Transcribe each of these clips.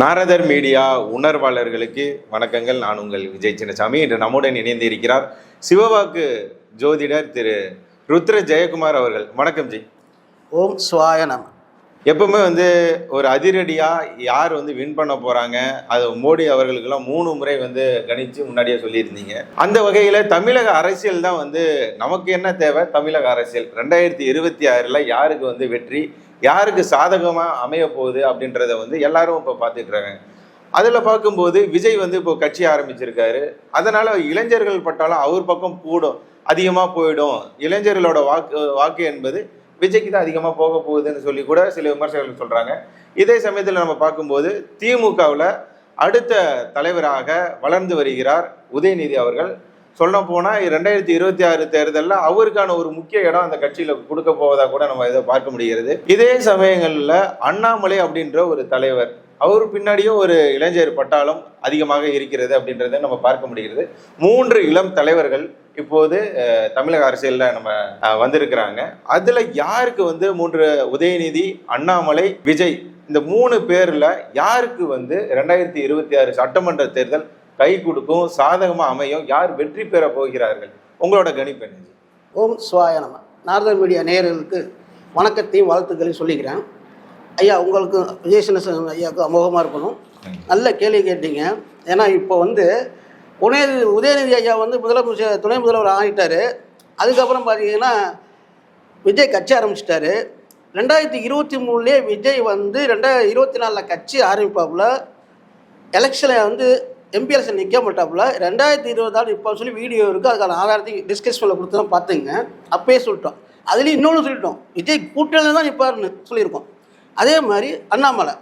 நாரதர் media உணர்வாளர்களுக்கு வணக்கங்கள். நான் உங்கள் விஜய் சின்னசாமி. இன்று நம்முடன் இணைந்து இருக்கிறார் சிவவாக்கு ஜோதிடர் திரு ருத்ர ஜெயக்குமார் அவர்கள். வணக்கம் ஜி. ஓம் சுவாய நம. எப்பவுமே வந்து ஒரு அதிரடியாக யார் வந்து வின் பண்ண போகிறாங்க அது மோடி அவர்களுக்கெல்லாம் மூணு முறை வந்து கணிச்சு முன்னாடியே சொல்லியிருந்தீங்க. அந்த வகையில் தமிழக அரசியல் தான் வந்து நமக்கு என்ன தேவை? தமிழக அரசியல். ரெண்டாயிரத்தி இருபத்தி ஆறில் யாருக்கு வந்து வெற்றி? யாருக்கு சாதகமாக அமைய போகுது அப்படின்றத வந்து எல்லாரும் இப்போ பார்த்துட்டு இருக்காங்க அதில் பார்க்கும்போது விஜய் வந்து இப்போ கட்சி ஆரம்பிச்சிருக்காரு. அதனால் இளைஞர்கள் பட்டாலும் அவர் பக்கம் கூடும் அதிகமாக போயிடும். இளைஞர்களோட வாக்கு வாக்கு என்பது விஜய்க்கு தான் அதிகமாக போக போகுதுன்னு சொல்லி கூட சில விமர்சகர்கள் சொல்கிறாங்க இதே சமயத்தில் நம்ம பார்க்கும்போது திமுகவில் அடுத்த தலைவராக வளர்ந்து வருகிறார் உதயநிதி அவர்கள். சொல்ல போனால் ரெண்டாயிரத்தி இருபத்தி ஆறு தேர்தலில் அவருக்கான ஒரு முக்கிய இடம் அந்த கட்சியில் கொடுக்க போவதாக கூட நம்ம இதை பார்க்க முடிகிறது. இதே சமயங்களில் அண்ணாமலை அப்படின்ற ஒரு தலைவர் அவர் பின்னாடியும் ஒரு இளைஞர் பட்டாளம் அதிகமாக இருக்கிறது அப்படின்றத நம்ம பார்க்க முடிகிறது. மூன்று இளம் தலைவர்கள் இப்போது தமிழக அரசியலில் நம்ம வந்திருக்கிறாங்க. அதில் யாருக்கு வந்து மூன்று உதயநிதி அண்ணாமலை விஜய் இந்த மூணு பேரில் யாருக்கு வந்து ரெண்டாயிரத்தி இருபத்தி ஆறு சட்டமன்ற தேர்தல் கை கொடுக்கும் சாதகமா அமையும் யார் வெற்றி பெற போகிறார்கள்? உங்களோட கணிப்பு என்ன ஓம் சுவாய நம. நாரதர் மீடியா நேயர்களுக்கு வணக்கத்தையும் வாழ்த்துக்களையும் சொல்லிக்கிறேன். ஐயா உங்களுக்கு விஜயசனசன் ஐயாவுக்கு அமோகமாக இருக்கணும். நல்ல கேள்வி கேட்டீங்க. ஏன்னா இப்போ வந்து உதயநிதி உதயநிதி ஐயா வந்து முதலமைச்சர் துணை முதல்வர் ஆகிட்டாரு அதுக்கப்புறம் பார்த்தீங்கன்னா விஜய் கட்சி ஆரம்பிச்சிட்டாரு. ரெண்டாயிரத்தி இருபத்தி மூணுலேயே விஜய் வந்து ரெண்டாயிரத்தி இருபத்தி நாலில் கட்சி ஆரம்பிப்பாப்புல. எலெக்ஷனில் வந்து எம்பி எலெக்ஷன் நிற்க மாட்டாப்புல. ரெண்டாயிரத்தி இருபதாறு இப்போ சொல்லி வீடியோ இருக்குது அதுக்கான ஆதாரத்தையும் டிஸ்கஷனில் கொடுத்து தான் பார்த்துங்க அப்பயே சொல்லிட்டோம். அதுலேயும் இன்னொன்று சொல்லிட்டோம். விஜய் கூட்டணியில் தான் நிற்பாருன்னு சொல்லியிருக்கோம். அதே மாதிரி அண்ணாமலை.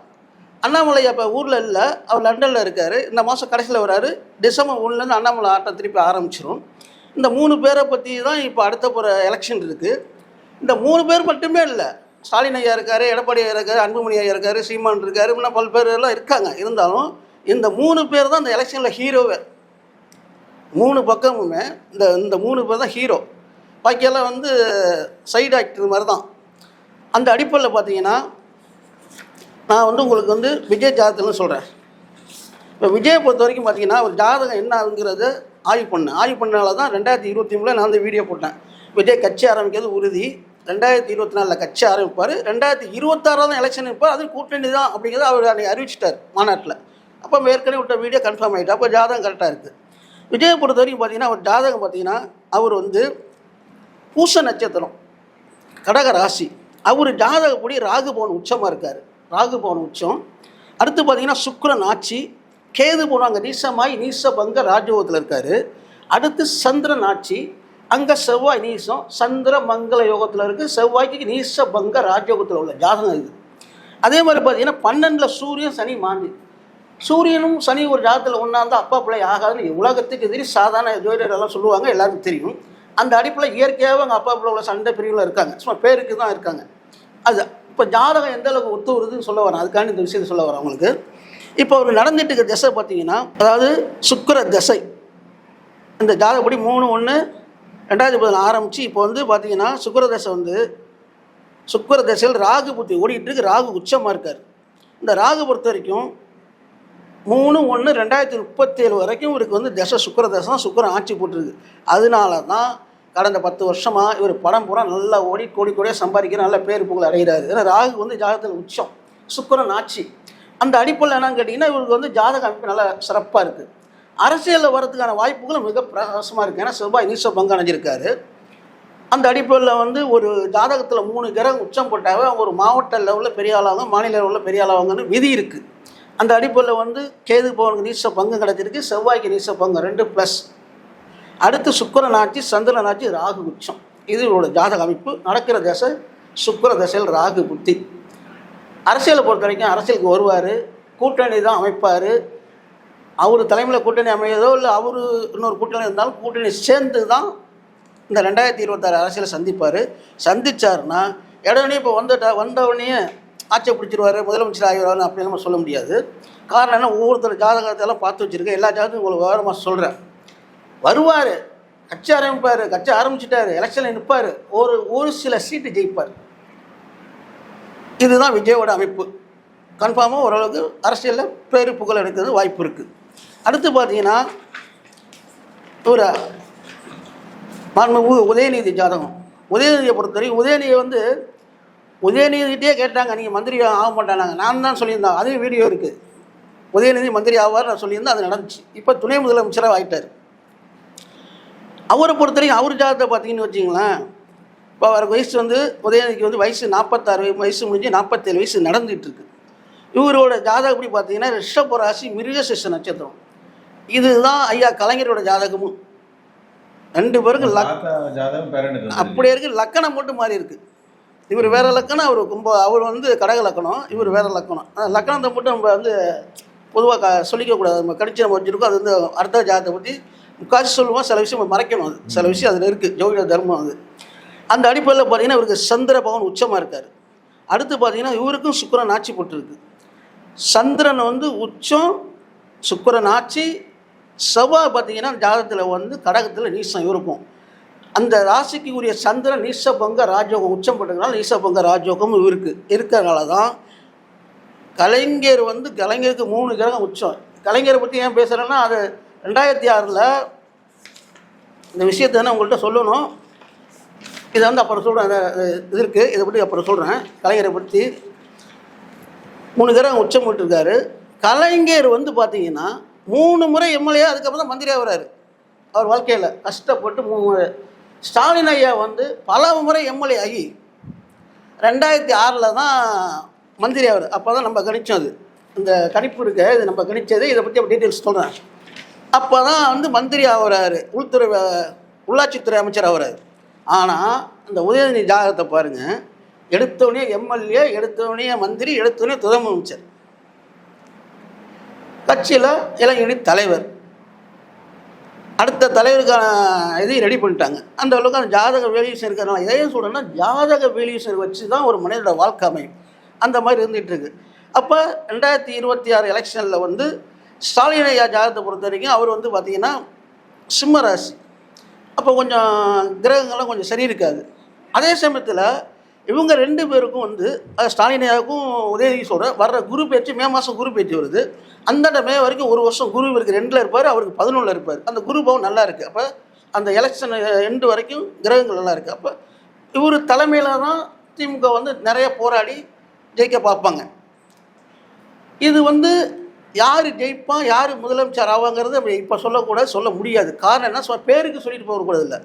அண்ணாமலை அப்போ ஊரில் இல்லை. அவர் லண்டனில் இருக்கார். இந்த மாதம் கடைசியில் வராரு. டிசம்பர் ஒன்றுலேருந்து அண்ணாமலை ஆட்டம் திருப்பி ஆரம்பிச்சிடும் இந்த மூணு பேரை பற்றி தான் இப்போ அடுத்த போகிற எலெக்ஷன் இருக்குது இந்த மூணு பேர் மட்டுமே இல்லை. ஸ்டாலின் ஐயா இருக்கார் எடப்பாடி ஐயா இருக்கார் அன்புமணி ஐயா இருக்கார் சீமான் இருக்கார் இன்னும் பல பேர் எல்லாம் இருக்காங்க. இருந்தாலும் இந்த மூணு பேர் தான் இந்த எலெக்ஷனில் ஹீரோவே மூணு பக்கமுமே இந்த இந்த மூணு பேர் தான் ஹீரோ பாக்கியெல்லாம் வந்து சைடு ஆக்டர் மாதிரி தான். அந்த அடிப்படையில் பார்த்தீங்கன்னா நான் வந்து உங்களுக்கு வந்து விஜய் ஜாதகம்னு சொல்கிறேன் இப்போ விஜயை பொறுத்த வரைக்கும் பார்த்தீங்கன்னா ஒரு ஜாதகம் என்ன ஆகுங்கிறத ஆய்வு பண்ணேன் ஆய்வு பண்ணனால தான் ரெண்டாயிரத்தி இருபத்தி மூணில் நான் வந்து வீடியோ போட்டேன். விஜய் கட்சி ஆரம்பிக்கிறது உறுதி. ரெண்டாயிரத்தி இருபத்தி நாலில் கட்சி ஆரம்பிப்பார். ரெண்டாயிரத்தி இருபத்தாறாவது எலெக்ஷன் இருப்பார். அது கூட்டணி தான் அப்படிங்கிறத அவர் அன்றைக்கி அறிவிச்சிட்டார் மாநாட்டில். அப்போ ஏற்கனவே விட்ட வீடியோ கன்ஃபார்ம் ஆகிட்டு அப்போ ஜாதகம் கரெக்டாக இருக்குது விஜயை பொறுத்த வரைக்கும் பார்த்தீங்கன்னா அவர் ஜாதகம் பார்த்தீங்கன்னா அவர் வந்து பூச நட்சத்திரம் கடக ராசி. அவர் ஜாதகப்படி ராகுபவன் உச்சமாக இருக்கார். ராகுபவன் உச்சம். அடுத்து பார்த்தீங்கன்னா சுக்ரன் ஆட்சி. கேது போன அங்கே நீசமாய் நீச பங்க ராஜயோகத்தில் இருக்கார். அடுத்து சந்திரன் ஆட்சி. அங்கே செவ்வாய் நீசம். சந்திர மங்கள யோகத்தில் இருக்குது செவ்வாய்க்கு நீச பங்க ராஜயோகத்தில் உள்ள ஜாதகம் இருக்குது அதே மாதிரி பார்த்தீங்கன்னா பன்னெண்டில் சூரியன் சனி மாந்தி. சூரியனும் சனி ஒரு ஜாதத்தில் ஒன்றா இருந்தால் அப்பா பிள்ளை ஆகாதுன்னு உலகத்துக்கு எதிரி சாதாரண ஜோதிடர் எல்லாம் சொல்லுவாங்க எல்லாருக்கும் தெரியும். அந்த அடிப்பில் இயற்கையாகவே அவங்க அப்பா பிள்ளை உள்ள சண்டை பிரிவில் இருக்காங்க. சும்மா பேருக்கு தான் இருக்காங்க. அது இப்போ ஜாதகம் எந்த அளவுக்கு ஒத்து வருதுன்னு சொல்ல வரேன். அதுக்காண்டி இந்த விஷயத்தை சொல்ல வரேன் அவங்களுக்கு இப்போ அவர் நடந்துட்டு இருக்க திசை பார்த்தீங்கன்னா அதாவது சுக்கர திசை. இந்த ஜாதகப்படி மூணு ஒன்று ரெண்டாயிரத்தி பதினொன்று ஆரம்பித்து இப்போ வந்து பார்த்தீங்கன்னா சுக்கர தசை வந்து சுக்கர தசையில் ராகு புத்தி ஓடிட்டு இருக்கு. ராகு உச்சமாக இருக்கார். இந்த ராகு பொறுத்த வரைக்கும் மூணு ஒன்று ரெண்டாயிரத்தி முப்பத்தேழு வரைக்கும் இவருக்கு வந்து தசை சுக்கர தசை தான் ஆட்சி போட்டிருக்கு. அதனால தான் கடந்த பத்து வருஷமாக இவர் படம் பூரா நல்லா ஓடி கோடி கோடியாக சம்பாதிக்கிற நல்ல பேர் புகழ் அடைகிறாரு. ஏன்னா ராகு வந்து ஜாதகத்தில் உச்சம் சுக்கரன் ஆட்சி. அந்த அடிப்படையில் என்னன்னு கேட்டிங்கன்னா இவருக்கு வந்து ஜாதக அமைப்பு நல்லா சிறப்பாக இருக்குது அரசியலில் வரதுக்கான வாய்ப்புகளும் மிக பிரகாசமாக இருக்குது ஏன்னா செவ்வாய் நீச பங்கு அணைஞ்சிருக்காரு. அந்த அடிப்படையில் வந்து ஒரு ஜாதகத்தில் மூணு கிரகம் உச்சம் போட்டாவே அவங்க ஒரு மாவட்ட லெவலில் பெரிய ஆளாகும் மாநில லெவலில் பெரிய ஆளாகுங்கன்னு விதி இருக்குது அந்த அடிப்படையில் வந்து கேது பவனுக்கு நீச பங்கு கிடச்சிருக்கு செவ்வாய்க்கு நீச பங்கு ரெண்டு ப்ளஸ் அடுத்து சுக்கரன் ஆட்சி சந்திரன் ஆட்சி ராகு உச்சம். இது இவரோட ஜாதக அமைப்பு. நடக்கிற தசை சுக்கர தசையில் ராகு புத்தி. அரசியலை பொறுத்த வரைக்கும் அரசியலுக்கு வருவார். கூட்டணி தான் அமைப்பார். அவர் தலைமையில் கூட்டணி அமையதோ இல்லை அவர் இன்னொரு கூட்டணி இருந்தாலும் கூட்டணி சேர்ந்து தான் இந்த ரெண்டாயிரத்தி இருபத்தாறு அரசியலை சந்திப்பார். சந்திச்சாருன்னா இடனே இப்போ வந்துட்டா வந்தவனையே ஆட்சியை பிடிச்சிருவாரு முதலமைச்சர் ஆகிடுவாரு அப்படின்னு நம்ம சொல்ல முடியாது. காரணம் என்ன? ஒவ்வொருத்தர் ஜாதகத்தை எல்லாம் பார்த்து வச்சுருக்கேன். எல்லா ஜாதகத்தையும் உங்களுக்கு விவரமாக சொல்கிறேன் வருவார். கட்சி ஆரம்பிப்பார். கட்சி ஆரம்பிச்சிட்டாரு. எலெக்ஷனில் நிற்பார் ஒரு ஒரு சில சீட்டு ஜெயிப்பார். இதுதான் விஜயோட அமைப்பு. கன்ஃபார்மாக ஓரளவுக்கு அரசியலில் பேரு புகழ் எடுக்கிறது வாய்ப்பு இருக்குது அடுத்து பார்த்தீங்கன்னா ஒரு மாண்பு உதயநிதி ஜாதகம். உதயநிதியை பொறுத்தவரைக்கும் உதயநிதி வந்து உதயநிதிட்டே கேட்டாங்க நீங்கள் மந்திரி ஆக மாட்டானாங்க. நான் தான் சொல்லியிருந்தேன். அதே வீடியோ இருக்குது உதயநிதி மந்திரி ஆவார் நான் சொல்லியிருந்தேன் அது நடந்துச்சு. இப்போ துணை முதலமைச்சராக ஆயிட்டார். அவரை பொறுத்தவரைக்கும் அவர் ஜாதகத்தை பார்த்தீங்கன்னு வச்சிங்களேன் இப்போ அவருக்கு வயசு வந்து உதயநிதிக்கு வந்து வயசு நாற்பத்தாறு வயசு முடிஞ்சு நாற்பத்தேழு வயசு நடந்துகிட்டு இருக்கு. இவரோட ஜாதகம் எப்படி பார்த்தீங்கன்னா ரிஷப ராசி மிருகசிஷ நட்சத்திரம். இதுதான் ஐயா கலைஞரோட ஜாதகமும். ரெண்டு பேருக்கும் லக் அப்படியே இருக்கு. லக்கணம் மட்டும் மாறி இருக்கு. இவர் வேற லக்கணம் அவர் கும்ப அவர் வந்து கடக லக்கணம் இவர் வேற லக்கணம். லக்கணத்தை மட்டும் நம்ம வந்து பொதுவாக க சொல்லிக்க கூடாது. நம்ம கடிச்சு நம்ம வச்சிருக்கோம் அது வந்து அர்த்த ஜாதத்தை பற்றி முக்காசி சொல்லுவோம் சில விஷயம் நம்ம மறைக்கணும் அது. சில விஷயம் அதில் இருக்குது ஜோதிட தர்மம் அது. அந்த அடிப்படையில் பார்த்தீங்கன்னா இவருக்கு சந்திர பவன் உச்சமாக இருக்கார். அடுத்து பார்த்தீங்கன்னா இவருக்கும் சுக்கரன் ஆட்சி போட்டிருக்கு. சந்திரன் வந்து உச்சம் சுக்கரன் ஆட்சி செவ்வாய் பார்த்தீங்கன்னா ஜாதகத்தில் வந்து கடகத்தில் நீசம் இருக்கும். அந்த ராசிக்கு உரிய சந்திரன் நீசபங்க ராஜயோகம் உச்சம் பண்ணுறதுனால நீசபங்க ராஜயோகம் இருக்குது இருக்கிறனால தான் கலைஞர் வந்து கலைஞருக்கு மூணு கிரகம் உச்சம். கலைஞரை பற்றி ஏன் பேசுகிறேன்னா அது ரெண்டாயிரத்தி ஆறில் இந்த விஷயத்தை நான் உங்கள்கிட்ட சொல்லணும். இதை வந்து அப்புறம் சொல்கிறேன் இது இருக்குது இதை பற்றி அப்புறம் சொல்கிறேன் கலைஞரை பற்றி மூணு கிரகம் உச்சம் போட்டிருக்காரு. கலைஞர் வந்து பார்த்தீங்கன்னா மூணு முறை எம்எல்ஏ அதுக்கப்புறம் தான் மந்திரியாக வர்றாரு அவர் வாழ்க்கையில் கஷ்டப்பட்டு மூணு முறை ஸ்டாலின் ஐயா வந்து பல முறை எம்எல்ஏ ஆகி ரெண்டாயிரத்தி ஆறில் தான் மந்திரி அவர். அப்போ தான் நம்ம கணித்தோம் அது. இந்த கணிப்பு இருக்க இது நம்ம கணித்தது இதை பற்றி டீட்டெயில்ஸ் சொல்கிறேன் அப்போ தான் வந்து மந்திரி ஆகுறாரு உள்துறை உள்ளாட்சித்துறை அமைச்சர் ஆகுறாரு. ஆனால் அந்த உதயநிதி ஜாதகத்தை பாருங்கள் எடுத்தோடனே எம்எல்ஏ எடுத்தோடனே மந்திரி எடுத்தோடனே துணை அமைச்சர் கட்சியில் இளைஞரணி தலைவர். அடுத்த தலைவருக்கான இதையும் ரெடி பண்ணிட்டாங்க. அந்த அளவுக்கு அந்த ஜாதக வேல்யூஷன் இருக்கிறதுனால இதையும் சொல்கிறேன்னா ஜாதக வேல்யூஷன் வச்சு தான் ஒரு மனிதனோட வாழ்க்கை அமையும். அந்த மாதிரி இருந்துகிட்டு இருக்கு. அப்போ ரெண்டாயிரத்தி இருபத்தி ஆறு எலெக்ஷனில் வந்து ஸ்டாலின் ஐயா ஜாதகத்தை பொறுத்த வரைக்கும் அவர் வந்து பார்த்திங்கன்னா சிம்ம ராசி. அப்போ கொஞ்சம் கிரகங்கள்லாம் கொஞ்சம் சரி இருக்காது. அதே சமயத்தில் இவங்க ரெண்டு பேருக்கும் வந்து ஸ்டாலினியாவுக்கும் ஸ்டாலின் வர்ற குரு பேச்சு மே மாதம் குரு பேச்சு வருது. அந்தாண்ட மே வரைக்கும் ஒரு வருஷம் குரு இவருக்கு ரெண்டில் இருப்பார் அவருக்கு பதினொன்றில் இருப்பார். அந்த குரு பவன் நல்லா இருக்குது அப்போ அந்த எலெக்ஷன் எண்டு வரைக்கும் கிரகங்கள் நல்லா இருக்குது அப்போ இவர் தலைமையில் தான் திமுக வந்து நிறைய போராடி ஜெயிக்க பார்ப்பாங்க. இது வந்து யார் ஜெயிப்பா யார் முதலமைச்சர் ஆவாங்கிறது அப்படி இப்போ சொல்லக்கூடாது சொல்ல முடியாது. காரணம் என்ன? பேருக்கு சொல்லிட்டு போகக்கூடாது இல்லை.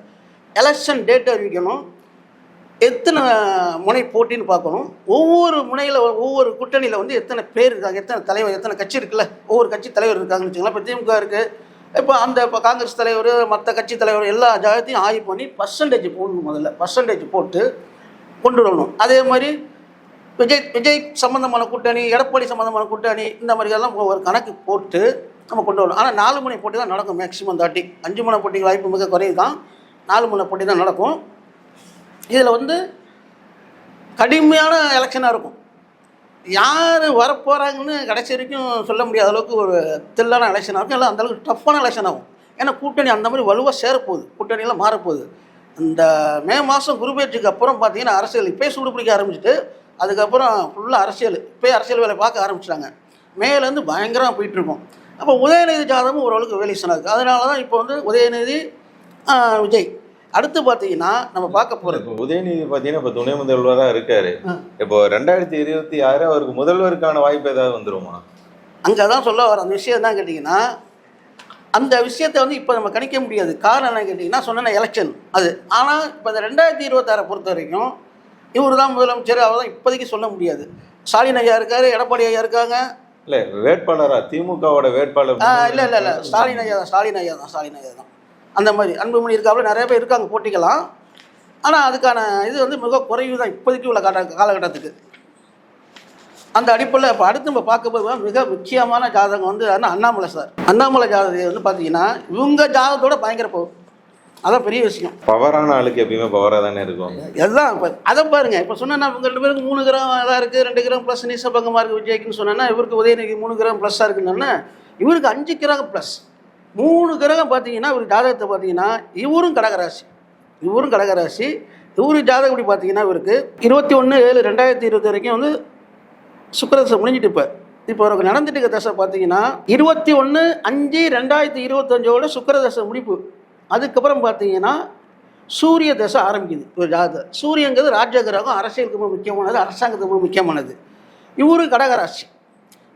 எலெக்ஷன் டேட் அறிவிக்கணும். எத்தனை முனை போட்டின்னு பார்க்கணும். ஒவ்வொரு முனையில் ஒவ்வொரு கூட்டணியில் வந்து எத்தனை பேர் இருக்காங்க எத்தனை தலைவர் எத்தனை கட்சி இருக்குல்ல? ஒவ்வொரு கட்சி தலைவர் இருக்காங்கன்னு வச்சுக்கலாம் இப்போ திமுக இருக்குது இப்போ அந்த இப்போ காங்கிரஸ் தலைவர் மற்ற கட்சி தலைவர் எல்லா ஜாகத்தையும் ஆய்வு பண்ணி பர்சன்டேஜ் போடணும் முதல்ல. பர்சன்டேஜ் போட்டு கொண்டு வரணும். அதே மாதிரி விஜய் விஜய் சம்மந்தமான கூட்டணி எடப்பாடி சம்மந்தமான கூட்டணி இந்த மாதிரி எல்லாம் ஒரு கணக்கு போட்டு நம்ம கொண்டு வரணும். ஆனால் நாலு முனை போட்டி தான் நடக்கும் மேக்ஸிமம் தாட்டி. அஞ்சு மணி போட்டிக்கு வாய்ப்பு மிக குறைவு தான். நாலு மணி போட்டி தான் நடக்கும். இதில் வந்து கடுமையான எலெக்ஷனாக இருக்கும். யார் வரப்போகிறாங்கன்னு கடைசி வரைக்கும் சொல்ல முடியாத அளவுக்கு ஒரு தில்லான எலெக்ஷனாக இருக்கும். இல்லை அந்தளவுக்கு டஃப்பான எலெக்ஷன் ஆகும். ஏன்னா கூட்டணி அந்த மாதிரி வலுவாக சேரப்போகுது. கூட்டணியெல்லாம் மாறப்போகுது. இந்த மே மாதம் குருபேற்றுக்கு அப்புறம் பார்த்தீங்கன்னா அரசியல் இப்போயே சூடு பிடிக்க ஆரம்பிச்சுட்டு அதுக்கப்புறம் ஃபுல்லாக அரசியல். இப்போயே அரசியல் வேலை பார்க்க ஆரம்பிச்சிட்டாங்க. மேலேருந்து பயங்கரமாக போயிட்டுருக்கோம் அப்போ உதயநிதி ஜாதகமும் ஓரளவுக்கு வேலை இருக்குது அதனால தான் இப்போ வந்து உதயநிதி விஜய். அடுத்து பார்த்தீங்கன்னா நம்ம பார்க்க போகிறது இப்போ உதயநிதி பார்த்தீங்கன்னா இப்போ துணை முதல்வராக இருக்காரு. ஆ. இப்போ ரெண்டாயிரத்தி இருபத்தி ஆறு அவருக்கு முதல்வருக்கான வாய்ப்பு ஏதாவது வந்துருமா? அங்கே தான் சொல்ல வர அந்த விஷயம் தான் கேட்டிங்கன்னா அந்த விஷயத்தை வந்து இப்போ நம்ம கணிக்க முடியாது. காரணம் என்ன கேட்டிங்கன்னா சொன்ன எலெக்ஷன் அது. ஆனால் இப்போ இந்த ரெண்டாயிரத்தி இருபத்தாறை பொறுத்த வரைக்கும் இவர் தான் முதலமைச்சர். அவர் தான் இப்போதைக்கு சொல்ல முடியாது. ஸ்டாலின் ஐயா இருக்காரு எடப்பாடி ஐயா இருக்காங்க. இல்ல வேட்பாளரா? திமுகவோட வேட்பாளர் இல்லை இல்லை இல்லை. ஸ்டாலின் ஐயா தான் ஸ்டாலின் ஐயா தான் ஸ்டாலின் ஐயா தான். அந்த மாதிரி அன்புமணி இருக்காப்புல நிறைய பேர் இருக்காங்க போட்டிக்கலாம் ஆனால் அதுக்கான இது வந்து மிக குறைவு தான் இப்போதைக்கு உள்ள கால காலகட்டத்துக்கு. அந்த அடிப்படையில் இப்போ அடுத்து நம்ம பார்க்க போது மிக முக்கியமான ஜாதகம் வந்து அண்ணாமலை சார். அண்ணாமலை ஜாதகம் வந்து பார்த்தீங்கன்னா இவங்க ஜாதகத்தோட பயங்கர பவர் அதான் பெரிய விஷயம். பவரான ஆளுக்கு எப்பயுமே பவரா தானே இருக்கும். அதுதான் இப்போ அதை பாருங்க. இப்போ சொன்னா இவங்க ரெண்டு பேருக்கு மூணு கிராம் இதாக இருக்குது ரெண்டு கிராம் ப்ளஸ் நீசபங்கமாக இருக்குது விஜய்க்குன்னு சொன்னா இவருக்கு உதயநிதி மூணு கிராம் ப்ளஸ்ஸாக இருக்குன்னு இவருக்கு அஞ்சு கிரகம் ப்ளஸ் மூணு கிரகம் பார்த்தீங்கன்னா இவர் ஜாதகத்தை பார்த்தீங்கன்னா இவரும் கடகராசி. இவரும் கடகராசி. இவரு ஜாதகம் இப்படி பார்த்தீங்கன்னா இவருக்கு இருபத்தி ஒன்று ஏழு ரெண்டாயிரத்தி இருபது வரைக்கும் வந்து சுக்கரதசை முடிஞ்சிட்டு இப்போ இப்போ அவருக்கு நடந்துட்டு இருக்க தசை பார்த்தீங்கன்னா இருபத்தி ஒன்று அஞ்சு ரெண்டாயிரத்தி இருபத்தஞ்சோட சுக்கரதசை முடிப்பு. அதுக்கப்புறம் பார்த்தீங்கன்னா சூரிய தசை ஆரம்பிக்குது. ஒரு ஜாதகம் சூரியங்கிறது ராஜ கிரகம் அரசியலுக்கு ரொம்ப முக்கியமானது அரசாங்கத்துக்கு ரொம்ப முக்கியமானது. இவரு கடகராசி.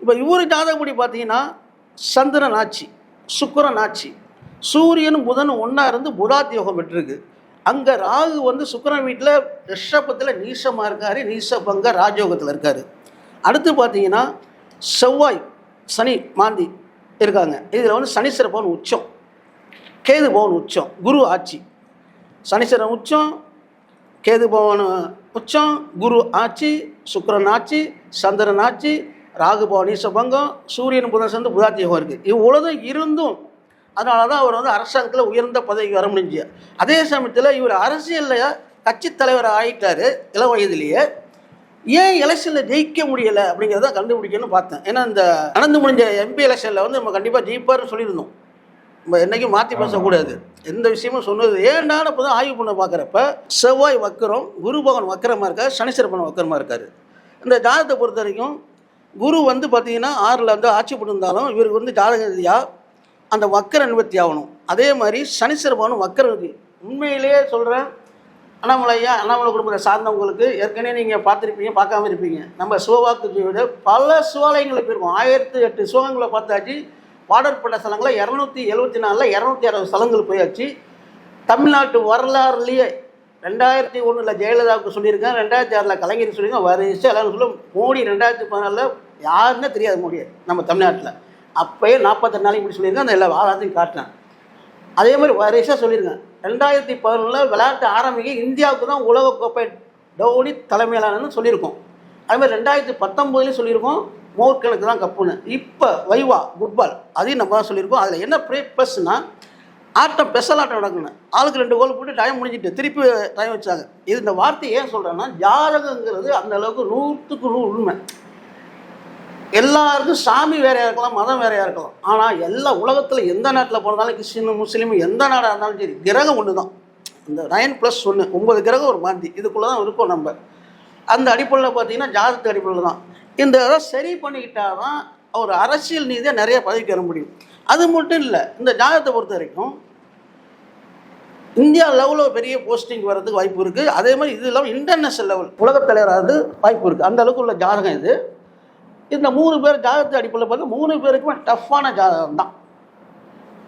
இப்போ இவரு ஜாதகப்படி பார்த்தீங்கன்னா சந்திரன் ஆட்சி. சுக்கரன் ஆட்சி. சூரியனும் புதனும் ஒன்றா இருந்து புதாத் யோகம் பெற்றிருக்கு. அங்கே ராகு வந்து சுக்கரன் வீட்டில் ரிஷபத்தில் நீசமாக இருக்கார் நீசபங்க ராஜயோகத்தில் இருக்கார். அடுத்து பார்த்தீங்கன்னா செவ்வாய் சனி மாந்தி இருக்காங்க. இதில் வந்து சனீஸ்வர பவன் உச்சம். கேது பவன் உச்சம். குரு ஆட்சி. சனீஸ்வரன் உச்சம் கேது பவன் உச்சம் குரு ஆட்சி சுக்கரன் ஆட்சி சந்திரன் ஆட்சி ராகு பவன் ஈசபங்கம் சூரியன் புதன் சேர்ந்து புதாத்தி யோகம் இருக்குது இவ்வளோதும் இருந்தும் அதனால தான் அவர் வந்து அரசாங்கத்தில் உயர்ந்த பதவிக்கு வர முடிஞ்சு அதே சமயத்தில் இவர் அரசியலில் கட்சி தலைவர் ஆகிட்டாரு இள வயதிலேயே. ஏன் எலெக்ஷனில் ஜெயிக்க முடியலை அப்படிங்கிறத கண்டுபிடிக்கணும்னு பார்த்தேன். ஏன்னா இந்த நடந்து முடிஞ்ச எம்பி எலெக்ஷனில் வந்து நம்ம கண்டிப்பாக ஜெயிப்பார்னு சொல்லியிருந்தோம். நம்ம என்னைக்கும் மாற்றி பேசக்கூடாது. எந்த விஷயமும் சொன்னது ஏன்டான இப்போ தான் ஆய்வு பண்ண பார்க்குறப்ப செவ்வாய் வக்கரம் குரு பகவான் வக்கரமாக இருக்கார் சனீஸ்வரப்பன் வக்கரமாக இருக்கார். இந்த ஜாதகத்தை பொறுத்த வரைக்கும் குரு வந்து பார்த்தீங்கன்னா ஆறில் வந்து ஆட்சி பண்ணியிருந்தாலும் இவருக்கு வந்து ஜாதகதியாக அந்த வக்கர நிவர்த்தி ஆகணும். அதே மாதிரி சனிசிறப்பானும் வக்கர உண்மையிலேயே சொல்கிறேன் அண்ணாமலையா அண்ணாமலை குடும்பத்தை சார்ந்தவங்களுக்கு ஏற்கனவே நீங்கள் பார்த்துருப்பீங்க பார்க்காம இருப்பீங்க. நம்ம சிவவாக்கு விட பல சிவாலயங்களை போயிருக்கோம். ஆயிரத்தி எட்டு சிவகங்களை பார்த்தாச்சு. பாடற்பட்ட ஸ்தலங்களை இரநூத்தி எழுபத்தி நாலில் இரநூத்தி அறுபது ஸ்தலங்கள் போயாச்சு. தமிழ்நாட்டு வரலாறுலேயே ரெண்டாயிரத்தி ஒன்றில் ஜெயலலிதாவுக்கு சொல்லியிருக்கேன் ரெண்டாயிரத்தி ஆறில் கலைஞர் சொல்லியிருக்கேன் வரிசை எல்லாரும் சொல்லும் மோடி ரெண்டாயிரத்தி பதினாலில் யாருன்னே தெரியாது மோடி நம்ம தமிழ்நாட்டில். அப்போயே நாற்பத்தெட்டு நாளைக்கு முடி சொல்லியிருக்கேன் அந்த எல்லா ஆதாரத்தையும் காட்டினேன் அதே மாதிரி வரிசையாக சொல்லியிருக்கேன் ரெண்டாயிரத்தி பதினொன்றில் விளையாட்டு ஆரம்பிக்க இந்தியாவுக்கு தான் உலகக்கோப்பை டோனி தலைமையிலானு சொல்லியிருக்கோம். அதே மாதிரி ரெண்டாயிரத்தி பத்தொம்போதுலேயும் சொல்லியிருக்கோம் மோர்கனுக்கு தான் கப்புன்னு இப்போ வைவா ஃபுட்பால் அதையும் நம்ம தான் சொல்லியிருக்கோம். அதில் என்ன ப்ரே ப்ளஸ்னால் ஆட்டம் ஸ்பெஷல் ஆட்டம் நடக்கணும் ஆளுக்கு ரெண்டு கோல் போட்டு டைம் முடிஞ்சிட்டு திருப்பி டைம் வச்சாங்க. இது இந்த வார்த்தை ஏன் சொல்கிறேன்னா ஜாதகங்கிறது அந்த அளவுக்கு நூற்றுக்கு நூறு உண்மை. எல்லாருக்கும் சாமி வேறையாக இருக்கலாம் மதம் வேறையாக இருக்கலாம். ஆனால் எல்லா உலகத்தில் எந்த நாட்டில் போனாலும் கிறிஸ்டின் முஸ்லீம் எந்த நாடாக இருந்தாலும் சரி கிரகம் ஒன்று தான் இந்த நைன் ப்ளஸ் ஒன்று ஒம்பது கிரகம் ஒரு மாந்தி இதுக்குள்ளே தான் இருக்கோம் நம்ம. அந்த அடிப்படையில் பார்த்தீங்கன்னா ஜாதகத்து அடிப்படையில் தான் இந்த இதை சரி பண்ணிக்கிட்டால் தான் ஒரு அரசியல் நீதியை நிறைய பதவிக்கு வர முடியும். அது மட்டும் இல்லை இந்த ஜாதகத்தை பொறுத்த வரைக்கும் இந்தியா லெவலில் பெரிய போஸ்டிங் வர்றதுக்கு வாய்ப்பு இருக்குது அதே மாதிரி இது இல்லாமல் இன்டர்நேஷனல் லெவல் உலகத் தலைவராது வாய்ப்பு இருக்குது அந்த அளவுக்கு உள்ள ஜாதகம் இது. இந்த மூணு பேர் ஜாதகத்தை அடிப்படையில் பார்த்தா மூணு பேருக்குமே டஃப்பான ஜாதகம் தான்.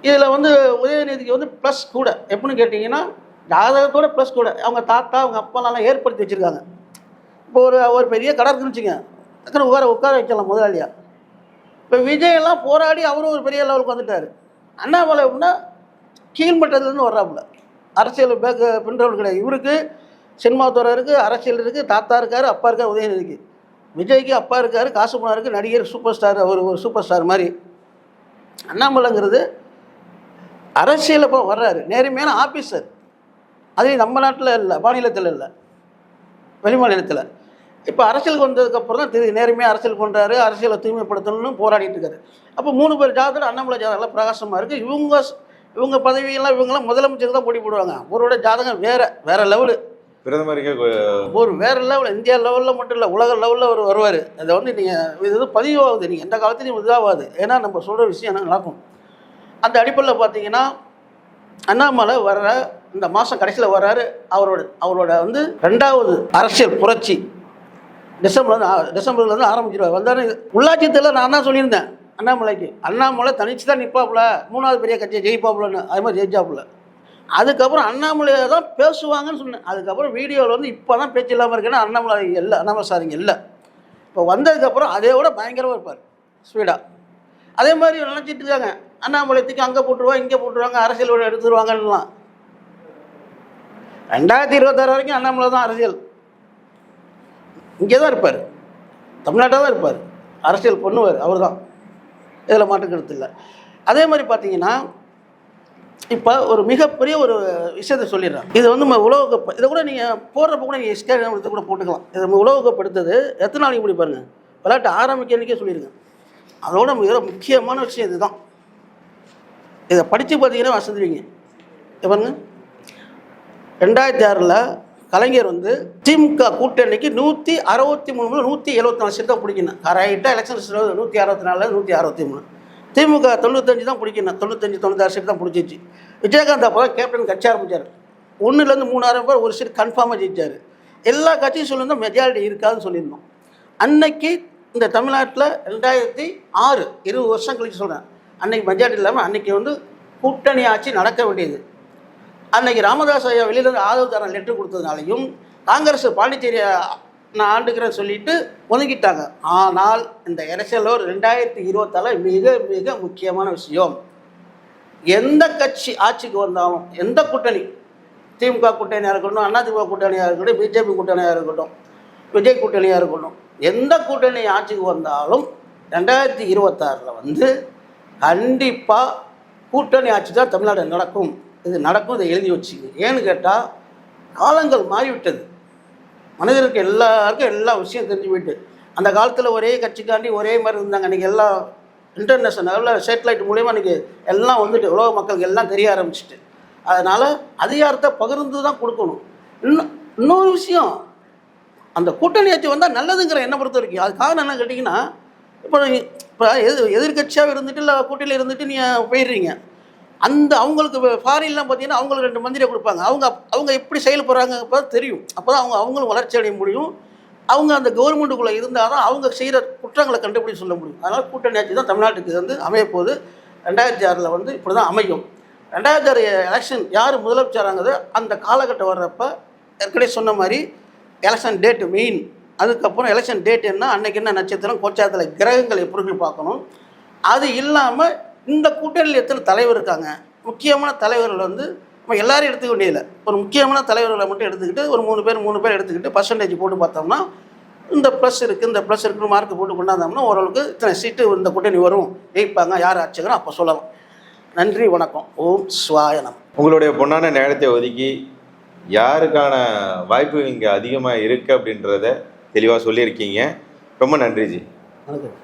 இதில் வந்து உதயநிதிக்கு வந்து ப்ளஸ் கூட. எப்படின்னு கேட்டிங்கன்னா ஜாதகத்தோட ப்ளஸ் கூட. அவங்க தாத்தா அவங்க அப்பாலாம் ஏற்படுத்தி வச்சுருக்காங்க. இப்போ ஒரு ஒரு பெரிய கடை இருக்குன்னு வச்சுங்க உட்கார உட்கார வைக்கலாம் முதலாளியாக இப்போ விஜயெல்லாம் போராடி அவரும் ஒரு பெரிய லெவலுக்கு வந்துட்டார். அண்ணாமலை அப்படின்னா கீழ்மட்டத்துலேருந்து வர்றாப்புல. அரசியல் பேக்கு பின்றவர்கள் கிடையாது. இவருக்கு சினிமாத்துறை இருக்குது அரசியல் இருக்குது தாத்தா இருக்கார் அப்பா இருக்கார் உதயநிதிக்கு. விஜய்க்கு அப்பா இருக்கார் காசு பணம் இருக்குது நடிகர் சூப்பர் ஸ்டார் அவர் ஒரு சூப்பர் ஸ்டார் மாதிரி அண்ணாமலைங்கிறது அரசியல் இப்போ வர்றாரு. நேர்மையான ஆஃபீஸர் அது நம்ம நாட்டில் இல்லை மாநிலத்தில் இல்லை. வெளி மாநிலத்தில். இப்போ அரசியலுக்கு வந்ததுக்கப்புறம் தான் தெரியுது நேர்மையாக அரசியல் பண்ணுறாரு அரசியலை தூய்மைப்படுத்தணும்னு போராடிட்டு இருக்காரு. அப்போ மூணு பேர் ஜாதகம் அண்ணாமலை ஜாதகம் பிரகாசமாக இருக்குது இவங்க இவங்க பதவியெல்லாம் இவங்கெல்லாம் முதலமைச்சர் தான் போட்டி போடுவாங்க. அவரோட ஜாதகம் வேற வேற லெவலு பிரதமருக்கே ஒரு வேற லெவல் இந்தியா லெவலில் மட்டும் இல்லை உலக லெவலில் அவர் வருவார். அதை வந்து நீங்கள் இது பதிவாகுது. நீங்கள் எந்த காலத்துலையும் இதாகாது. ஏன்னா நம்ம சொல்கிற விஷயம் என்ன நடக்கும். அந்த அடிப்படையில் பார்த்தீங்கன்னா அண்ணாமலை வர்ற இந்த மாதம் கடைசியில் வர்றாரு. அவரோட அவரோட வந்து ரெண்டாவது அரசியல் புரட்சி. டிசம்பர் இருந்து டிசம்பர்ல இருந்து ஆரம்பிச்சிருவார். வந்தாரு உள்ளாட்சி தேர்தலில் நான் தான் சொல்லியிருந்தேன். அண்ணாமலைக்கு. அண்ணாமலை தனிச்சு தான் நிற்பாப்புல மூணாவது பெரிய கட்சியை ஜெயிப்பாப்புலன்னு. அது மாதிரி ஜெயிச்சாப்புல. அதுக்கப்புறம் அண்ணாமலையை தான் பேசுவாங்கன்னு சொன்னேன். அதுக்கப்புறம் வீடியோவில் வந்து இப்போ தான் பேச்சு இல்லாமல் இருக்குன்னா அண்ணாமலை இல்லை அண்ணாமலை சார் இங்கே இல்லை. இப்போ வந்ததுக்கப்புறம் அதே விட பயங்கரமாக இருப்பார் ஸ்பீடாக அதே மாதிரி நினச்சிட்டு இருக்காங்க. அண்ணாமலைத்துக்கு அங்கே போட்டுருவாங்க இங்கே போட்டுருவாங்க அரசியல் விட எடுத்துருவாங்கலாம் ரெண்டாயிரத்தி இருபத்தாறு வரைக்கும் அண்ணாமலை தான் அரசியல். இங்கே தான் இருப்பார். தமிழ்நாட்டில் தான் இருப்பார். அரசியல் பண்ணுவார் அவர் தான் இதில் மாற்றுக்கிறது இல்லை. அதே மாதிரி பார்த்தீங்கன்னா இப்போ ஒரு மிகப்பெரிய ஒரு விஷயத்தை சொல்லிடுறேன் இது வந்து நம்ம உலக இதை கூட நீங்கள் போடுறப்ப கூட நீங்கள் ஸ்கேன் எடுத்து கூட போட்டுக்கலாம். இதை நம்ம உலகப்படுத்தது எத்தனை நாளைக்கு முடி பாருங்கள் விளையாட்டு ஆரம்பிக்கிறதுக்கே சொல்லிடுங்க. சொல்லியிருக்கேன் அதோட மிக முக்கியமான விஷயம் இதுதான். இதை படித்து பார்த்தீங்கன்னா வசதிவீங்க இதை பாருங்க. ரெண்டாயிரத்தி ஆறில் கலைஞர் வந்து திமுக கூட்டணிக்கு நூற்றி அறுபத்தி மூணு முதல் நூற்றி எழுபத்தி நாலு சீட் தான் பிடிக்கணும். கரெக்டாக எலெக்ஷன் நூற்றி அறுபத்தி நாலு நூற்றி அறுபத்தி மூணு. திமுக தொண்ணூத்தஞ்சு தான் பிடிக்கணும். தொண்ணூத்தஞ்சு தொண்ணூத்தாறு சீட் தான் பிடிச்சிச்சு. விஜயகாந்த் அப்போ தான் கேப்டன் கட்சி ஆரம்பித்தார் ஒன்றுலேருந்து மூணாயிரம் பேர் ஒரு சீட் கன்ஃபார்மாக ஜெயிச்சார். எல்லா கட்சியும் சொல்லியிருந்தோம் மெஜாரிட்டி இருக்காதுன்னு சொல்லியிருந்தோம். அன்னைக்கு இந்த தமிழ்நாட்டில் ரெண்டாயிரத்தி ஆறு இருபது வருஷம் கழிச்சு சொல்கிறேன் அன்னைக்கு மெஜாரிட்டி இல்லாமல் அன்னைக்கு வந்து கூட்டணி ஆட்சி நடக்க வேண்டியது. அன்னைக்கு ராமதாஸ் ஐயா வெளியிலேருந்து தர லெட்டர் கொடுத்ததுனாலையும் காங்கிரஸ் பாண்டிச்சேரியை நான் ஆண்டுக்கிறேன்னு சொல்லிட்டு ஒதுங்கிட்டாங்க ஆனால் இந்த எலெக்ஷனில் ரெண்டாயிரத்தி இருபத்தால மிக மிக முக்கியமான விஷயம். எந்த கட்சி ஆட்சிக்கு வந்தாலும் எந்த கூட்டணி? திமுக கூட்டணியாக இருக்கட்டும் அதிமுக கூட்டணியாக இருக்கட்டும் பிஜேபி கூட்டணியாக இருக்கட்டும் விஜய் கூட்டணியாக இருக்கட்டும் எந்த கூட்டணி ஆட்சிக்கு வந்தாலும் ரெண்டாயிரத்தி இருபத்தாறில் வந்து கண்டிப்பாக கூட்டணி ஆட்சி தான் தமிழ்நாடு நடக்கும். இது நடக்கும் இதை எழுதி வச்சுங்க. ஏன்னு கேட்டால் காலங்கள் மாறிவிட்டது. மனிதருக்கு எல்லாருக்கும் எல்லா விஷயம் தெரிஞ்சு போயிட்டு. அந்த காலத்தில் ஒரே கட்சிக்காண்டி ஒரே மாதிரி இருந்தாங்க. அன்றைக்கி எல்லா இன்டர்நேஷனல் சேட்டலைட் மூலயமா இன்றைக்கி எல்லாம் வந்துட்டு உலக மக்களுக்கு எல்லாம் தெரிய ஆரம்பிச்சிட்டு. அதனால் அதிகாரத்தை பகிர்ந்து தான் கொடுக்கணும். இன்னும் இன்னொரு விஷயம் அந்த கூட்டணி ஆட்சி வந்தால் நல்லதுங்கிற என்ன பொறுத்த வரைக்கும். அது காரணம் என்ன கேட்டிங்கன்னா இப்போ இப்போ எது எதிர்கட்சியாக இருந்துட்டு இல்லை கூட்டணியில் இருந்துட்டு நீங்கள் போயிடுறீங்க. அந்த அவங்களுக்கு ஃபாரின்லாம் பார்த்தீங்கன்னா அவங்களுக்கு ரெண்டு மந்திரியை கொடுப்பாங்க. அவங்க அவங்க எப்படி செயல்படுறாங்க அப்போ தெரியும். அப்போ தான் அவங்க அவங்களும் வளர்ச்சி அடைய முடியும். அவங்க அந்த கவர்மெண்ட்டுக்குள்ளே இருந்தால் தான் அவங்க செய்கிற குற்றங்களை கண்டுபிடிச்சு சொல்ல முடியும். அதனால் கூட்டணி ஆட்சி தான் தமிழ்நாட்டுக்கு வந்து அமையப்போகுது ரெண்டாயிரத்தி ஆறில் வந்து இப்படி தான் அமையும். ரெண்டாயிரத்தி ஆறு எலெக்ஷன் யார் முதலமைச்சராங்கிறது அந்த காலகட்டம் வர்றப்ப ஏற்கனவே சொன்ன மாதிரி எலெக்ஷன் டேட் மெயின் அதுக்கப்புறம் எலெக்ஷன் டேட் என்ன அன்னைக்கு என்ன நட்சத்திரம் கோச்சாரத்தில் கிரகங்கள் எப்படி பார்க்கணும்? அது இல்லாமல் இந்த கூட்டணியில் எத்தனை தலைவர் இருக்காங்க? முக்கியமான தலைவர்கள் வந்து நம்ம எல்லாரையும் எடுத்துக்க வேண்டியதில்லை. ஒரு முக்கியமான தலைவர்களை மட்டும் எடுத்துக்கிட்டு ஒரு மூணு பேர் மூணு பேர் எடுத்துக்கிட்டு பர்சன்டேஜ் போட்டு பார்த்தோம்னா இந்த ப்ளஸ் இருக்குது இந்த ப்ளஸ் இருக்குன்னு மார்க் போட்டு கொண்டாந்தோம்னா ஓரளவுக்கு இத்தனை சீட்டு இந்த கூட்டணி வரும். ஜெயிப்பாங்க யார் ஆட்சிக்கிறோம் அப்போ சொல்லலாம். நன்றி வணக்கம். ஓம் சுவாயனம் உங்களுடைய பொன்னான நேரத்தை ஒதுக்கி யாருக்கான வாய்ப்பு இங்கே அதிகமாக இருக்குது அப்படின்றத தெளிவாக சொல்லியிருக்கீங்க. ரொம்ப நன்றி ஜி. வணக்கம்.